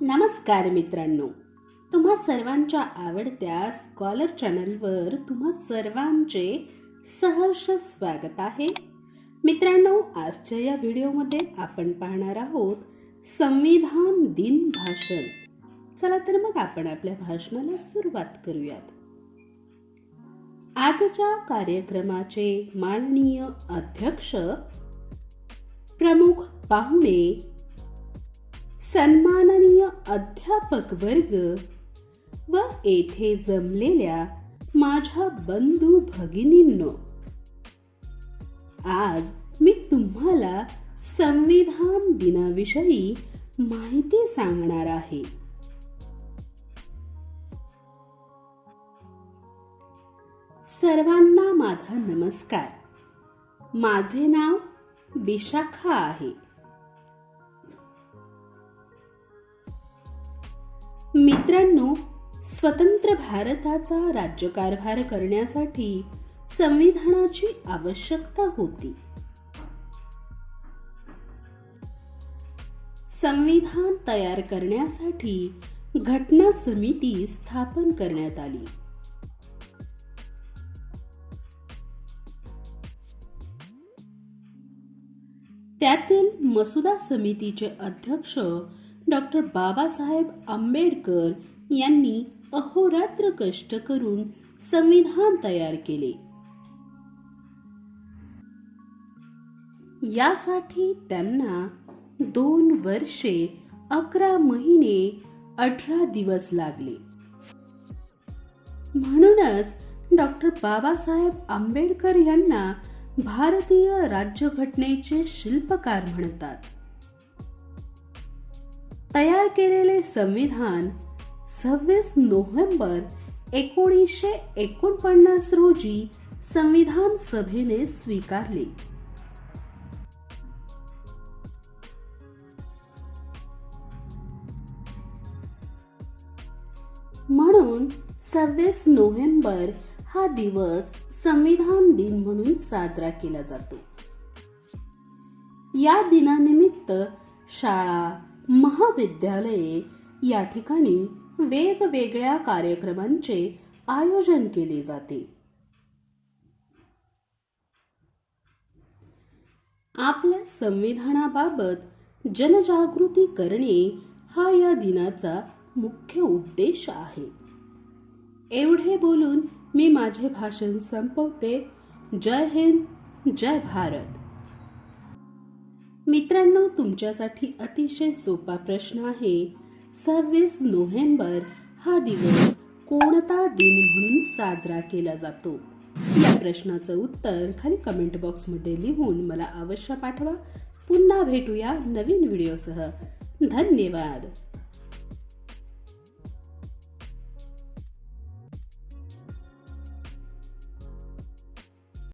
नमस्कार मित्रांनो. तुम्हा सर्वांच्या आवडत्या स्कॉलर चॅनलवर तुम्हा सर्वांचे सहर्ष स्वागत आहे. मित्रांनो आजच्या या व्हिडिओमध्ये आपण पाहणार आहोत संविधान दिन भाषण. चला तर मग आपण आपल्या भाषणाला सुरुवात करूयात. आजच्या कार्यक्रमाचे माननीय अध्यक्ष प्रमुख पाहुणे सन्माननीय अध्यापक वर्ग व येथे जमलेल्या माझ्या बंधू भगिनींनो आज मी तुम्हाला संविधान दिनाविषयी माहिती सांगणार आहे. सर्वांना माझा नमस्कार. माझे नाव विशाखा आहे. मित्रांनो स्वतंत्र भारताचा राज्यकारभार करण्यासाठी संविधानाची आवश्यकता होती. संविधान तयार करण्यासाठी घटना समिती स्थापन करण्यात आली. त्यातील मसुदा समितीचे अध्यक्ष डॉक्टर बाबासाहेब आंबेडकर यांनी अहोरात्र कष्ट करून संविधान तयार केले. यासाठी त्यांना दोन वर्षे अकरा महिने अठरा दिवस लागले. म्हणूनच डॉक्टर बाबासाहेब आंबेडकर यांना भारतीय राज्यघटनेचे शिल्पकार म्हणतात. तयार केलेले संविधान सव्वीस नोव्हेंबर एकोणीसशे एकोणपन्नास रोजी संविधान सभेने स्वीकारले. म्हणून सव्वीस नोव्हेंबर हा दिवस संविधान दिन म्हणून साजरा केला जातो. या दिनानिमित्त शाळा महाविद्यालये या ठिकाणी वेगवेगळ्या कार्यक्रमांचे आयोजन केले जाते. आपल्या संविधानाबाबत जनजागृती करणे हा या दिनाचा मुख्य उद्देश आहे. एवढे बोलून मी माझे भाषण संपवते. जय हिंद जय भारत. मित्रांनो तुमच्यासाठी अतिशय सोपा प्रश्न आहे. सव्वीस नोव्हेंबर हा दिवस कोणता दिन म्हणून साजरा केला जातो? या प्रश्नाचं उत्तर खाली कमेंट बॉक्समध्ये लिहून मला अवश्य पाठवा. पुन्हा भेटूया नवीन व्हिडिओसह धन्यवाद!